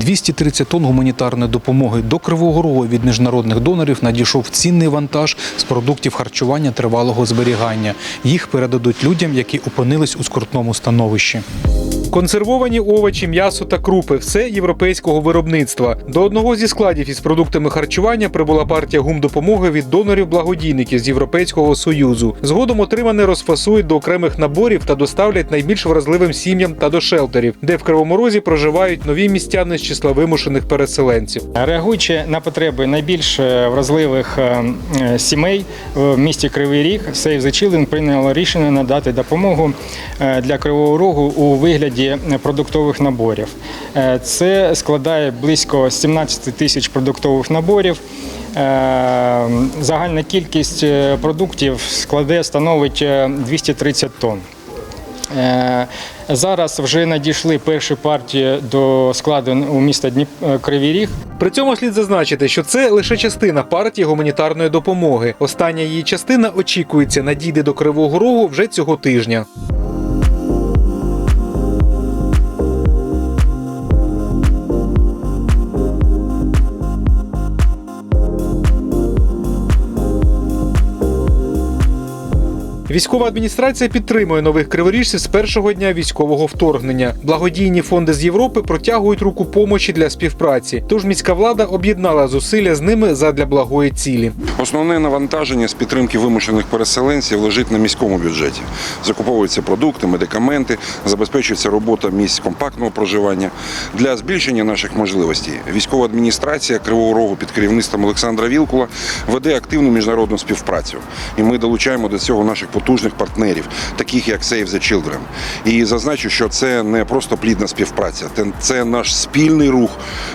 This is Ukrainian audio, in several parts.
230 тонн гуманітарної допомоги до Кривого Рогу від міжнародних донорів надійшов цінний вантаж з продуктів харчування тривалого зберігання. Їх передадуть людям, які опинились у скрутному становищі. Консервовані овочі, м'ясо та крупи все європейського виробництва. До одного зі складів із продуктами харчування прибула партія гумдопомоги від донорів-благодійників з Європейського союзу. Згодом отримане розфасують до окремих наборів та доставлять найбільш вразливим сім'ям та до шелтерів, де в Кривому Розі проживають нові містяни з числа вимушених переселенців. Реагуючи на потреби найбільш е, вразливих е, е, сімей в місті Кривий Ріг, Save the Children прийняло рішення надати допомогу для Кривого Рогу у вигляді продуктових наборів. Е, Це складає близько 17 тисяч продуктових наборів. Е, Загальна кількість е, продуктів складе становить е, 230 тонн. Зараз вже надійшли перші партії до складу у міста Дніп... Кривий Ріг. При цьому слід зазначити, що це лише частина партії гуманітарної допомоги. Остання її частина очікується надійде до Кривого Рогу вже цього тижня. Військова адміністрація підтримує нових криворіжців з першого дня військового вторгнення. Благодійні фонди з Європи протягують руку помочі для співпраці. Тож міська влада об'єднала зусилля з ними задля благої цілі. Основне навантаження з підтримки вимушених переселенців лежить на міському бюджеті. Закуповуються продукти, медикаменти, забезпечується робота місць компактного проживання. Для збільшення наших можливостей військова адміністрація Кривого Рогу під керівництвом Олександра Вілкула веде активну міжнародну співпрацю. І ми долучаємо до цього наших потужних партнерів, таких як Save the Children. І зазначу, що це не просто плідна співпраця, це- наш спільний рух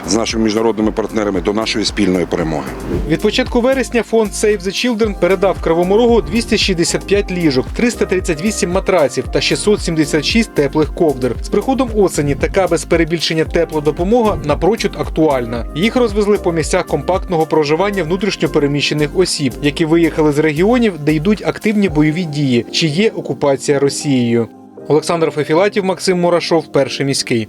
з нашими міжнародними партнерами до нашої спільної перемоги. Від початку вересня фонд Save the Children передав Кривому Рогу 265 ліжок, 338 матраців та 676 теплих ковдр. З приходом осені така без перебільшення тепла допомога напрочуд актуальна. Їх розвезли по місцях компактного проживання внутрішньо переміщених осіб, які виїхали з регіонів, де йдуть активні бойові дії, чи є окупація Росією. Олександр Фефілатів, Максим Мурашов, перший міський.